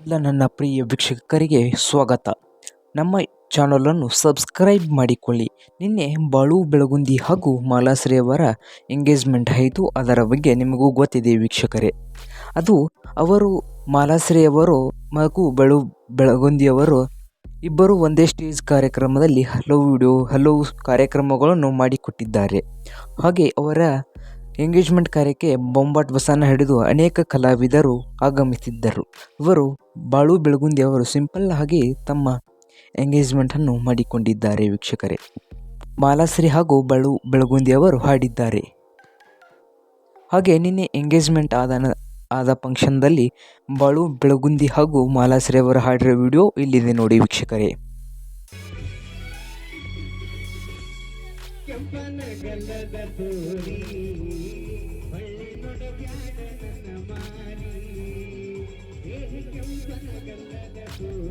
ಎಲ್ಲ ನನ್ನ ಪ್ರಿಯ ವೀಕ್ಷಕರಿಗೆ ಸ್ವಾಗತ. ನಮ್ಮ ಚಾನಲನ್ನು ಸಬ್ಸ್ಕ್ರೈಬ್ ಮಾಡಿಕೊಳ್ಳಿ. ನಿನ್ನೆ ಬಾಳು ಬೆಳಗುಂದಿ ಹಾಗೂ ಮಾಲಾಶ್ರೀಯವರ ಎಂಗೇಜ್ಮೆಂಟ್ ಆಯಿತು. ಅದರ ಬಗ್ಗೆ ನಿಮಗೂ ಗೊತ್ತಿದೆ ವೀಕ್ಷಕರೇ. ಅದು ಅವರು, ಮಾಲಾಶ್ರೀಯವರು ಹಾಗೂ ಬೆಳು ಬೆಳಗುಂದಿಯವರು ಇಬ್ಬರು ಒಂದೇ ಸ್ಟೇಜ್ ಕಾರ್ಯಕ್ರಮದಲ್ಲಿ ಹಲವು ವಿಡಿಯೋ, ಹಲವು ಕಾರ್ಯಕ್ರಮಗಳನ್ನು ಮಾಡಿಕೊಟ್ಟಿದ್ದಾರೆ. ಹಾಗೆ ಅವರ ಎಂಗೇಜ್ಮೆಂಟ್ ಕಾರ್ಯಕ್ಕೆ ಬೊಂಬಾಟ್ ಬಸನ ಹಿಡಿದು ಅನೇಕ ಕಲಾವಿದರು ಆಗಮಿಸಿದ್ದರು. ಇವರು ಬಾಳು ಬೆಳಗುಂದಿ ಅವರು ಸಿಂಪಲ್ ಆಗಿ ತಮ್ಮ ಎಂಗೇಜ್ಮೆಂಟನ್ನು ಮಾಡಿಕೊಂಡಿದ್ದಾರೆ ವೀಕ್ಷಕರೇ. ಮಾಲಾಶ್ರೀ ಹಾಗೂ ಬಾಳು ಬೆಳಗುಂದಿ ಅವರು ಹಾಡಿದ್ದಾರೆ. ಹಾಗೆ ನಿನ್ನೆ ಎಂಗೇಜ್ಮೆಂಟ್ ಆದ ಆದ ಫಂಕ್ಷನ್ದಲ್ಲಿ ಬಾಳು ಬೆಳಗುಂದಿ ಹಾಗೂ ಮಾಲಾಶ್ರೀ ಅವರು ಹಾಡಿರೋ ವಿಡಿಯೋ ಇಲ್ಲಿದೆ ನೋಡಿ ವೀಕ್ಷಕರೇ. ಕೆಂಪನ ಗಲ್ಲದ ತೋರಿ ಬಳ್ಳಿ ನೊಡಬ್ಯಾಡ ನನ್ನ ಮಾರಿ. ಕೆಂಪನ ಗಲ್ಲದ ತೋರಿ.